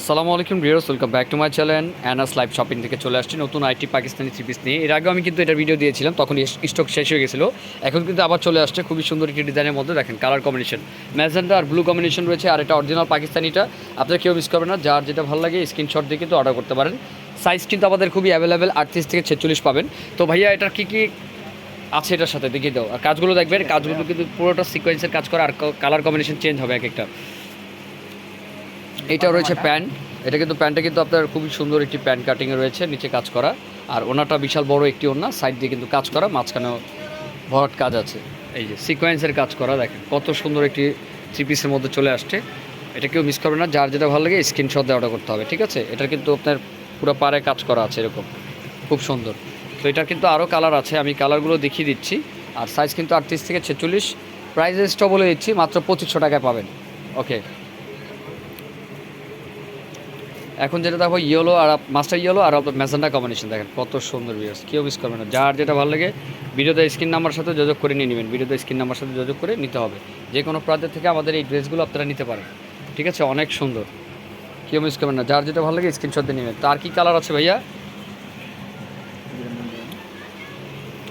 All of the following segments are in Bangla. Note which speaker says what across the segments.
Speaker 1: আসসালামু আলাইকুম রিয়ার্স welcome back to my channel Anas live shopping থেকে চলে আসছি নতুন আইটি পাকিস্তানি থ্রি পিস নিয়ে। এর আগেও আমি কিন্তু এটা ভিডিও দিয়েছিলাম তখন স্টক শেষ হয়ে গেছিল। এখন কিন্তু আবার চলে আসছে, খুবই সুন্দর একটি ডিজাইনের মধ্যে। দেখেন কালার কম্বিনেশন ম্যাজেন্টা আর ব্লু কম্বিনেশন রয়েছে, আর এটা অরিজিনাল পাকিস্তানিটা। আপনারা কেউ মিস করবেন না, যার যেটা ভালো লাগে স্ক্রিনশট দিয়ে কিন্তু অর্ডার করতে পারেন। সাইজ কিন্তু আমাদের খুবই অ্যাভেলেবেল আটত্রিশ থেকে ছেচল্লিশ পাবেন। তো ভাইয়া, এটার কী কী আছে এটার সাথে? দেখিয়ে দাও। আর কাজগুলো দেখবেন, কাজগুলো কিন্তু পুরোটা সিকোয়েন্সের কাজ করা, আর কালার কম্বিনেশন চেঞ্জ হবে এক একটা। এটা রয়েছে প্যান্ট এটা কিন্তু প্যান্টটা কিন্তু আপনার খুবই সুন্দর একটি প্যান্ট কাটিংয়ে রয়েছে, নিচে কাজ করা। আর ওনাটা বিশাল বড় একটি ওনা সাইড দিয়ে কিন্তু কাজ করা, মাঝখানেও ভরাট কাজ আছে। এই যে সিকোয়েন্সের কাজ করা, দেখেন, কত সুন্দর একটি থ্রি পিসের মধ্যে চলে আসছে। এটা কেউ মিস করবে না, যার যেটা ভালো লাগে স্ক্রিনশট দিয়ে অর্ডার করতে হবে, ঠিক আছে? এটা কিন্তু আপনার পুরো পাড়ে কাজ করা আছে এরকম। খুব সুন্দর। তো এটার কিন্তু আরও কালার আছে, আমি কালারগুলো দেখিয়ে দিচ্ছি। আর সাইজ কিন্তু আটত্রিশ থেকে ছেচল্লিশ। প্রাইস রেঞ্জটা বলে দিচ্ছি, মাত্র পঁচিশশো টাকায় পাবেন। ওকে এখন যেটা দেখো ইয়েলো আর মাস্টার ইয়েলো আর আপনার ম্যাজেন্ডা কম্বিনেশন দেখেন কত সুন্দর ভিউস কেউ মিস করবে না। যার যেটা ভালো লাগে ভিডিওতে স্ক্রিন নাম্বার সাথে যোগাযোগ করে নিয়ে নেবেন। ভিডিওতে স্ক্রিন নাম্বার সাথে যোগাযোগ করে নিতে হবে। যে কোনো প্রান্তের থেকে আমাদের এই ড্রেসগুলো আপনারা নিতে পারেন। ঠিক আছে? অনেক সুন্দর। কেউ মিস করবেন না। যার যেটা ভালো লাগে স্ক্রিনশট দিয়ে নেবেন। তার কি কালার আছে ভাইয়া?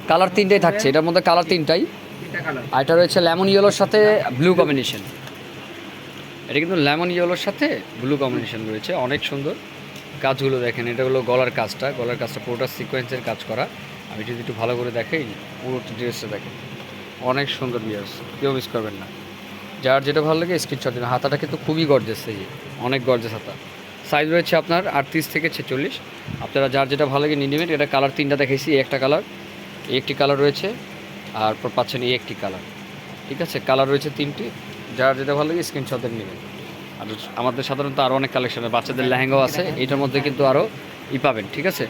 Speaker 1: কালার তিনটাই থাকছে। এটার মধ্যে কালার তিনটাই। আর এটা রয়েছে লেমন ইয়েলোর সাথে ব্লু কম্বিনেশন এটা কিন্তু লেমন ইয়েলোর সাথে ব্লু কম্বিনেশন রয়েছে, অনেক সুন্দর। কাজগুলো দেখেন, এটা হলো গলার কাজটা। গলার কাজটা পুরোটা সিকোয়েন্সের কাজ করা। আমি যদি একটু ভালো করে দেখাই, পুরো ড্রেসটা দেখেন। অনেক সুন্দর বিয়ার্স কেউ মিস করবেন না। যার যেটা ভালো লাগে স্ক্রিনশট দিন। হাতাটা কিন্তু খুবই গর্জেস এই অনেক গর্জেস হাতা। সাইজ রয়েছে আপনার আটত্রিশ থেকে ছেচল্লিশ। আপনারা যার যেটা ভালো লাগে নিয়ে নেবেন। এটা কালার তিনটা দেখাইছি, এই একটা কালার একটি কালার রয়েছে, আর পাচ্ছেন এই একটি কালার ঠিক আছে? কালার রয়েছে তিনটি। যার যেটা ভালো লাগে স্ক্রিনশটের নেবেন আর আমাদের সাধারণত আরও অনেক কালেকশন বাচ্চাদের লেহেঙ্গাও আছে, এটার মধ্যে কিন্তু আরও ই পাবেন, ঠিক আছে?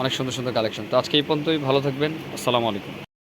Speaker 1: অনেক সুন্দর সুন্দর কালেকশন তো আজকে এই পর্যন্তই, ভালো থাকবেন, আসসালামু আলাইকুম।